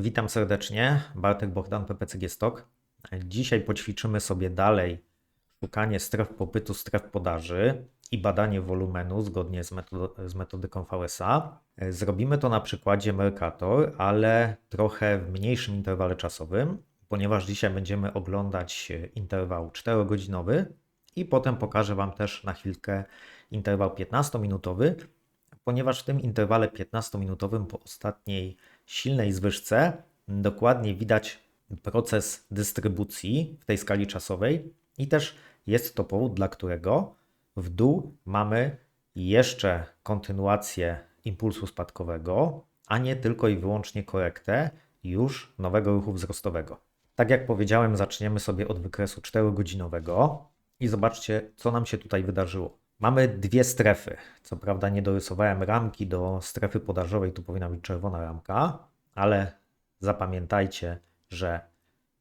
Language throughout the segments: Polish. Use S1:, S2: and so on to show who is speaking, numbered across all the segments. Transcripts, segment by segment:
S1: Witam serdecznie, Bartek Bogdan, PPCG Stock. Dzisiaj poćwiczymy sobie dalej szukanie stref popytu, stref podaży i badanie wolumenu zgodnie z, metodo- z metodyką VSA. Zrobimy to na przykładzie Mercator, ale trochę w mniejszym interwale czasowym, ponieważ dzisiaj będziemy oglądać interwał 4-godzinowy i potem pokażę Wam też na chwilkę interwał 15-minutowy, ponieważ w tym interwale 15-minutowym po ostatniej silnej zwyżce dokładnie widać proces dystrybucji w tej skali czasowej i też jest to powód, dla którego w dół mamy jeszcze kontynuację impulsu spadkowego, a nie tylko i wyłącznie korektę już nowego ruchu wzrostowego. Tak jak powiedziałem, zaczniemy sobie od wykresu 4-godzinowego i zobaczcie, co nam się tutaj wydarzyło. Mamy dwie strefy. Co prawda nie dorysowałem ramki do strefy podażowej, tu powinna być czerwona ramka, ale zapamiętajcie, że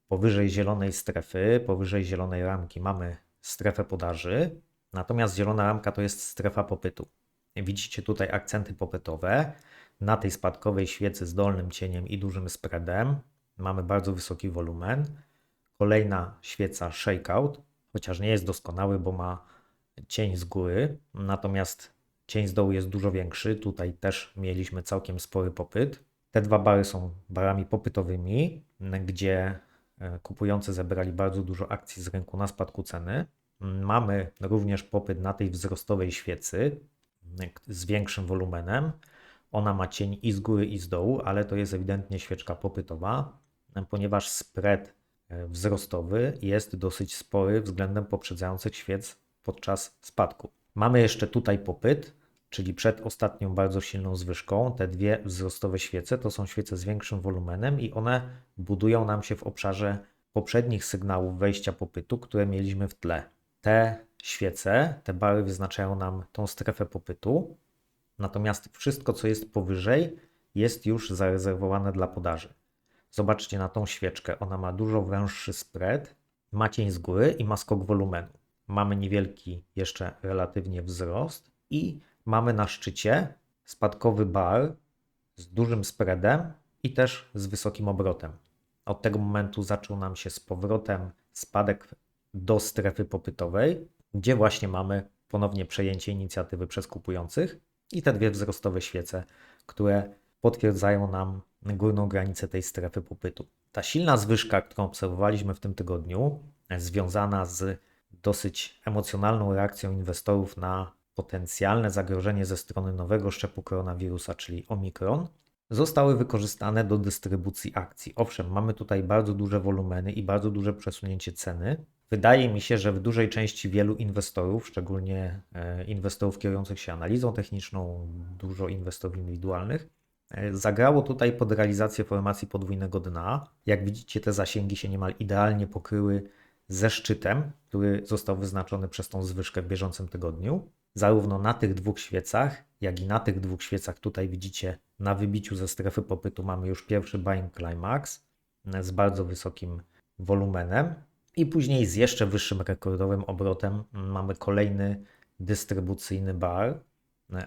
S1: powyżej zielonej strefy, powyżej zielonej ramki mamy strefę podaży, natomiast zielona ramka to jest strefa popytu. Widzicie tutaj akcenty popytowe. Na tej spadkowej świecy z dolnym cieniem i dużym spreadem mamy bardzo wysoki wolumen. Kolejna świeca shakeout, chociaż nie jest doskonały, bo ma cień z góry, natomiast cień z dołu jest dużo większy. Tutaj też mieliśmy całkiem spory popyt. Te dwa bary są barami popytowymi, gdzie e, kupujący zebrali bardzo dużo akcji z rynku na spadku ceny. Mamy również popyt na tej wzrostowej świecy z większym wolumenem. Ona ma cień i z góry, i z dołu, ale to jest ewidentnie świeczka popytowa, ponieważ spread e, wzrostowy jest dosyć spory względem poprzedzających świec podczas spadku. Mamy jeszcze tutaj popyt, czyli przed ostatnią bardzo silną zwyżką. Te dwie wzrostowe świece to są świece z większym wolumenem i one budują nam się w obszarze poprzednich sygnałów wejścia popytu, które mieliśmy w tle. Te świece, te bary wyznaczają nam tą strefę popytu, natomiast wszystko, co jest powyżej, jest już zarezerwowane dla podaży. Zobaczcie na tą świeczkę, ona ma dużo węższy spread, ma cień z góry i ma skok wolumenu. Mamy niewielki jeszcze relatywnie wzrost i mamy na szczycie spadkowy bar z dużym spreadem i też z wysokim obrotem. Od tego momentu zaczął nam się z powrotem spadek do strefy popytowej, gdzie właśnie mamy ponownie przejęcie inicjatywy przez kupujących i te dwie wzrostowe świece, które potwierdzają nam górną granicę tej strefy popytu. Ta silna zwyżka, którą obserwowaliśmy w tym tygodniu, związana z dosyć emocjonalną reakcją inwestorów na potencjalne zagrożenie ze strony nowego szczepu koronawirusa, czyli Omikron, zostały wykorzystane do dystrybucji akcji. Owszem, mamy tutaj bardzo duże wolumeny i bardzo duże przesunięcie ceny. Wydaje mi się, że w dużej części wielu inwestorów, szczególnie e, inwestorów kierujących się analizą techniczną, dużo inwestorów indywidualnych, e, zagrało tutaj pod realizację formacji podwójnego dna. Jak widzicie, te zasięgi się niemal idealnie pokryły ze szczytem, który został wyznaczony przez tą zwyżkę w bieżącym tygodniu. Zarówno na tych dwóch świecach, jak i na tych dwóch świecach, tutaj widzicie na wybiciu ze strefy popytu mamy już pierwszy buying climax z bardzo wysokim wolumenem i później z jeszcze wyższym rekordowym obrotem mamy kolejny dystrybucyjny bar.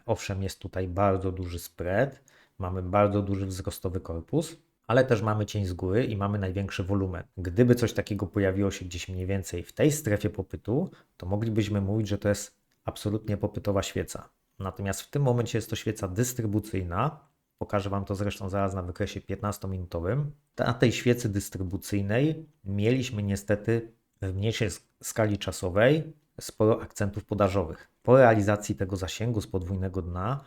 S1: Owszem, jest tutaj bardzo duży spread, mamy bardzo duży wzrostowy korpus, ale też mamy cień z góry i mamy największy wolumen. Gdyby coś takiego pojawiło się gdzieś mniej więcej w tej strefie popytu, to moglibyśmy mówić, że to jest absolutnie popytowa świeca. Natomiast w tym momencie jest to świeca dystrybucyjna. Pokażę Wam to zresztą zaraz na wykresie 15-minutowym. Na tej świecy dystrybucyjnej mieliśmy niestety w mniejszej skali czasowej sporo akcentów podażowych. Po realizacji tego zasięgu z podwójnego dna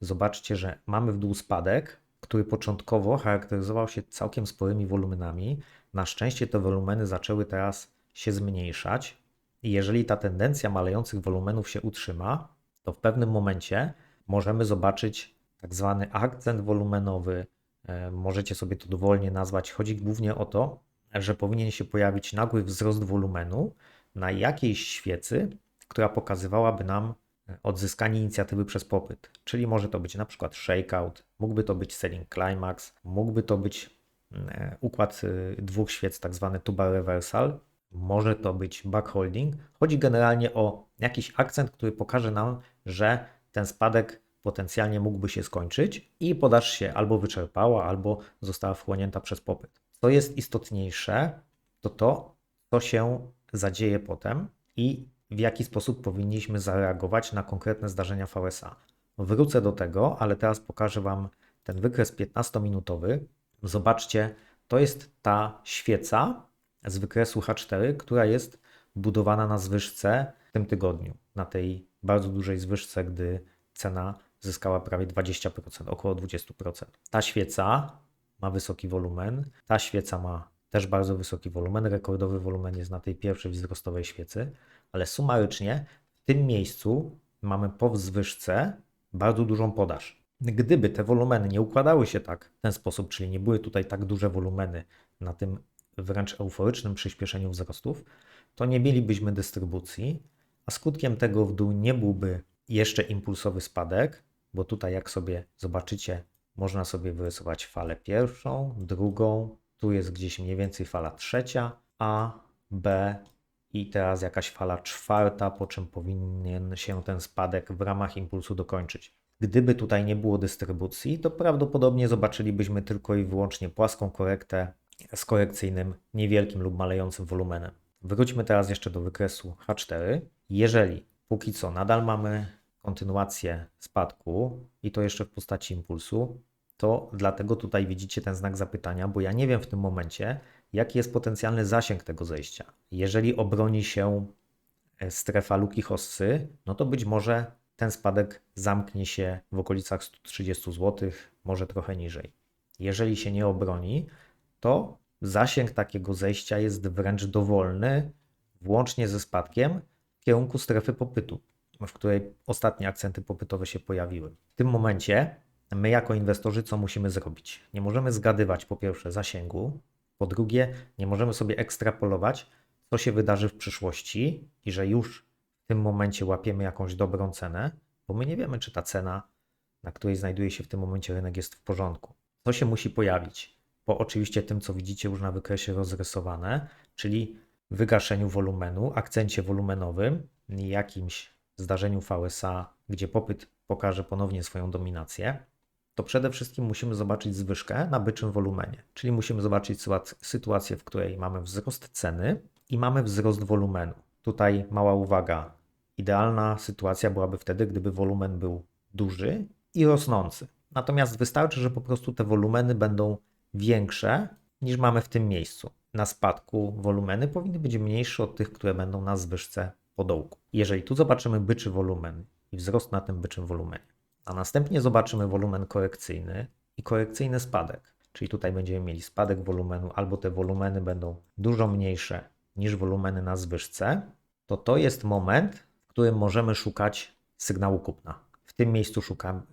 S1: zobaczcie, że mamy w dół spadek, który początkowo charakteryzował się całkiem sporymi wolumenami. Na szczęście te wolumeny zaczęły teraz się zmniejszać i jeżeli ta tendencja malejących wolumenów się utrzyma, to w pewnym momencie możemy zobaczyć tak zwany akcent wolumenowy. E, możecie sobie to dowolnie nazwać. Chodzi głównie o to, że powinien się pojawić nagły wzrost wolumenu na jakiejś świecy, która pokazywałaby nam odzyskanie inicjatywy przez popyt. Czyli może to być na przykład shakeout, mógłby to być selling climax, mógłby to być mm, układ y, dwóch świec, tak zwany tuba reversal, może to być backholding. Chodzi generalnie o jakiś akcent, który pokaże nam, że ten spadek potencjalnie mógłby się skończyć i podaż się albo wyczerpała, albo została wchłonięta przez popyt. Co jest istotniejsze, to to, co się zadzieje potem i w jaki sposób powinniśmy zareagować na konkretne zdarzenia VSA. Wrócę do tego, ale teraz pokażę Wam ten wykres 15-minutowy. Zobaczcie, to jest ta świeca z wykresu H4, która jest budowana na zwyżce w tym tygodniu, na tej bardzo dużej zwyżce, gdy cena zyskała prawie 20%, około 20%. Ta świeca ma wysoki wolumen, ta świeca ma też bardzo wysoki wolumen, rekordowy wolumen jest na tej pierwszej wzrostowej świecy, ale sumarycznie w tym miejscu mamy po wzwyżce bardzo dużą podaż. Gdyby te wolumeny nie układały się tak w ten sposób, czyli nie były tutaj tak duże wolumeny na tym wręcz euforycznym przyspieszeniu wzrostów, to nie mielibyśmy dystrybucji, a skutkiem tego w dół nie byłby jeszcze impulsowy spadek, bo tutaj jak sobie zobaczycie, można sobie wyrysować falę pierwszą, drugą, tu jest gdzieś mniej więcej fala trzecia, A, B i teraz jakaś fala czwarta, po czym powinien się ten spadek w ramach impulsu dokończyć. Gdyby tutaj nie było dystrybucji, to prawdopodobnie zobaczylibyśmy tylko i wyłącznie płaską korektę z korekcyjnym, niewielkim lub malejącym wolumenem. Wróćmy teraz jeszcze do wykresu H4. Jeżeli póki co nadal mamy kontynuację spadku i to jeszcze w postaci impulsu, to dlatego tutaj widzicie ten znak zapytania, bo ja nie wiem w tym momencie, jaki jest potencjalny zasięg tego zejścia. Jeżeli obroni się e, strefa luki hossy, no to być może ten spadek zamknie się w okolicach 130 zł, może trochę niżej. Jeżeli się nie obroni, to zasięg takiego zejścia jest wręcz dowolny, włącznie ze spadkiem w kierunku strefy popytu, w której ostatnie akcenty popytowe się pojawiły. W tym momencie my jako inwestorzy co musimy zrobić? Nie możemy zgadywać po pierwsze zasięgu, po drugie nie możemy sobie ekstrapolować, co się wydarzy w przyszłości i że już w tym momencie łapiemy jakąś dobrą cenę, bo my nie wiemy, czy ta cena, na której znajduje się w tym momencie rynek, jest w porządku. Co się musi pojawić? Po oczywiście tym, co widzicie już na wykresie rozrysowane, czyli wygaszeniu wolumenu, akcencie wolumenowym, jakimś zdarzeniu VSA, gdzie popyt pokaże ponownie swoją dominację, to przede wszystkim musimy zobaczyć zwyżkę na byczym wolumenie. Czyli musimy zobaczyć sytuację, w której mamy wzrost ceny i mamy wzrost wolumenu. Tutaj mała uwaga. Idealna sytuacja byłaby wtedy, gdyby wolumen był duży i rosnący. Natomiast wystarczy, że po prostu te wolumeny będą większe niż mamy w tym miejscu. Na spadku wolumeny powinny być mniejsze od tych, które będą na zwyżce po dołku. Jeżeli tu zobaczymy byczy wolumen i wzrost na tym byczym wolumenie, a następnie zobaczymy wolumen korekcyjny i korekcyjny spadek, czyli tutaj będziemy mieli spadek wolumenu albo te wolumeny będą dużo mniejsze niż wolumeny na zwyżce, to to jest moment, w którym możemy szukać sygnału kupna. W tym miejscu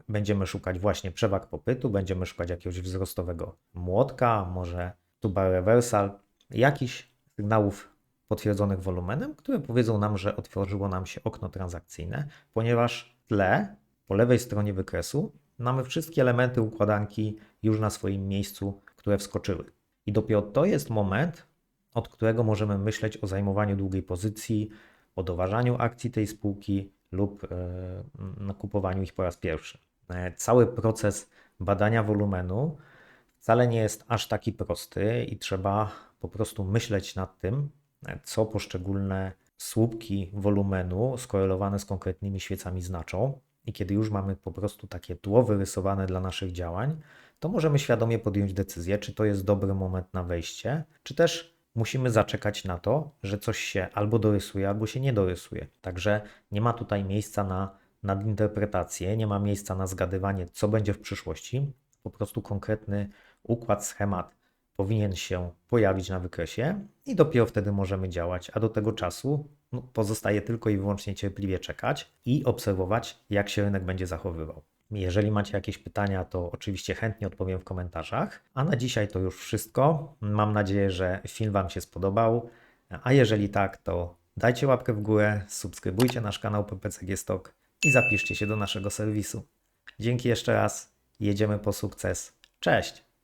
S1: będziemy szukać właśnie przewag popytu, będziemy szukać jakiegoś wzrostowego młotka, może tuba reversal, jakichś sygnałów potwierdzonych wolumenem, które powiedzą nam, że otworzyło nam się okno transakcyjne, ponieważ tle po lewej stronie wykresu mamy wszystkie elementy układanki już na swoim miejscu, które wskoczyły. I dopiero to jest moment, od którego możemy myśleć o zajmowaniu długiej pozycji, o doważaniu akcji tej spółki lub e, nakupowaniu ich po raz pierwszy. E, cały proces badania wolumenu wcale nie jest aż taki prosty i trzeba po prostu myśleć nad tym, e, co poszczególne słupki wolumenu skorelowane z konkretnymi świecami znaczą. I kiedy już mamy po prostu takie tło wyrysowane dla naszych działań, to możemy świadomie podjąć decyzję, czy to jest dobry moment na wejście, czy też musimy zaczekać na to, że coś się albo dorysuje, albo się nie dorysuje. Także nie ma tutaj miejsca na nadinterpretację, nie ma miejsca na zgadywanie, co będzie w przyszłości. Po prostu konkretny układ, schemat powinien się pojawić na wykresie i dopiero wtedy możemy działać, a do tego czasu no, pozostaje tylko i wyłącznie cierpliwie czekać i obserwować, jak się rynek będzie zachowywał. Jeżeli macie jakieś pytania, to oczywiście chętnie odpowiem w komentarzach. A na dzisiaj to już wszystko. Mam nadzieję, że film Wam się spodobał. A jeżeli tak, to dajcie łapkę w górę, subskrybujcie nasz kanał PPCG Stock i zapiszcie się do naszego serwisu. Dzięki jeszcze raz. Jedziemy po sukces. Cześć!